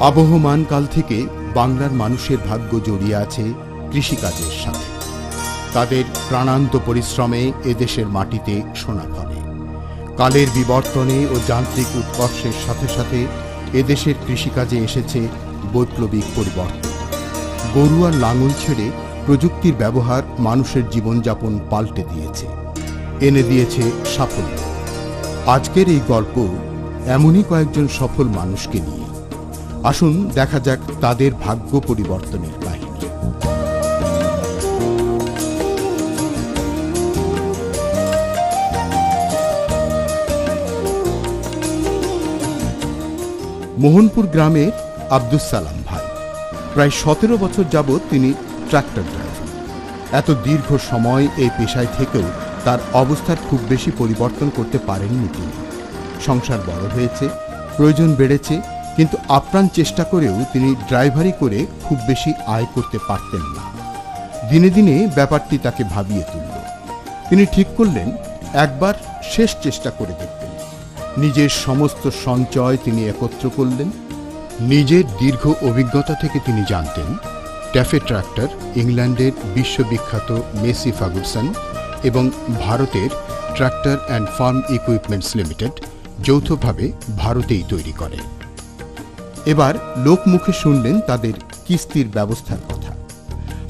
আবহমান কাল থেকে বাংলার মানুষের ভাগ্য জড়িয়ে আছে কৃষিকাজের সাথে। তাদের প্রাণান্ত পরিশ্রমে এদেশের মাটিতে সোনা ফলে কালের বিবর্তনে ও যান্ত্রিক উৎকর্ষের সাথে সাথে এদেশের কৃষিকাজে এসেছে বৈপ্লবিক পরিবর্তন। গরু আর লাঙল ছেড়ে প্রযুক্তির ব্যবহার মানুষের জীবনযাপন পাল্টে দিয়েছে। এনে দিয়েছে সাফল্য। আজকের এই গল্প এমনই কয়েকজন সফল মানুষকে নিয়ে। আসুন দেখা যাক তাদের ভাগ্য পরিবর্তনের কাহিনী মোহনপুর গ্রামের আব্দুস সালাম ভাই। প্রায় সতেরো বছর যাবৎ তিনি ট্রাক্টর ড্রাইভার। এত দীর্ঘ সময় এই পেশায় থেকেও তার অবস্থার খুব বেশি পরিবর্তন করতে পারেননি তিনি। সংসার বড় হয়েছে, প্রয়োজন বেড়েছে কিন্তু আপ্রাণ চেষ্টা করেও তিনি ড্রাইভারি করে খুব বেশি আয় করতে পারতেন না। দিনে দিনে ব্যাপারটি তাকে ভাবিয়ে তুলল। তিনি ঠিক করলেন, একবার শেষ চেষ্টা করে দেখতেন নিজের সমস্ত সঞ্চয় তিনি একত্র করলেন। নিজের দীর্ঘ অভিজ্ঞতা থেকে তিনি জানতেন, ট্যাফে ট্রাক্টর, ইংল্যান্ডের বিশ্ববিখ্যাত মেসি ফাগুলসন এবং ভারতের tractor and farm equipments limited যৌথভাবে ভারতেই তৈরি করে। এবার লোকমুখে শুনলেন তাদের কিস্তির ব্যবস্থার কথা।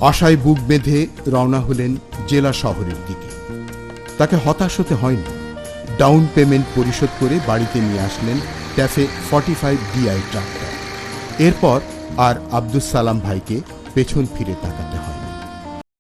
আশায় বুক বেঁধে রওনা হলেন জেলা শহরের দিকে। তাকে হতাশ হতে হয়নি। ডাউন পেমেন্ট পরিশোধ করে বাড়িতে নিয়ে আসলেন TAFE forty five DI tractor. এরপর আর আব্দুস সালাম ভাইকে পেছন ফিরে তাকাতে হয়।